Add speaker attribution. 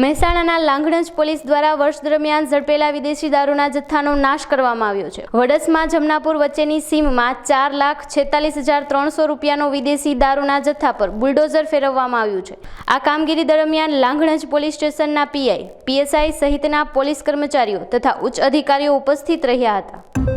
Speaker 1: મહેસાણાના લાંગણજ પોલીસ દ્વારા વર્ષ દરમિયાન ઝડપેલા વિદેશી દારૂના જથ્થાનો નાશ કરવામાં આવ્યો છે. વડસમાં જમનાપુર વચ્ચેની સીમમાં ચાર લાખ છેતાલીસ હજાર ત્રણસો રૂપિયાનો વિદેશી દારૂના જથ્થા પર બુલડોઝર ફેરવવામાં આવ્યું છે. આ કામગીરી દરમિયાન લાંગણજ પોલીસ સ્ટેશનના પીઆઈ, પીએસઆઈ સહિતના પોલીસ કર્મચારીઓ તથા ઉચ્ચ અધિકારીઓ ઉપસ્થિત રહ્યા હતા.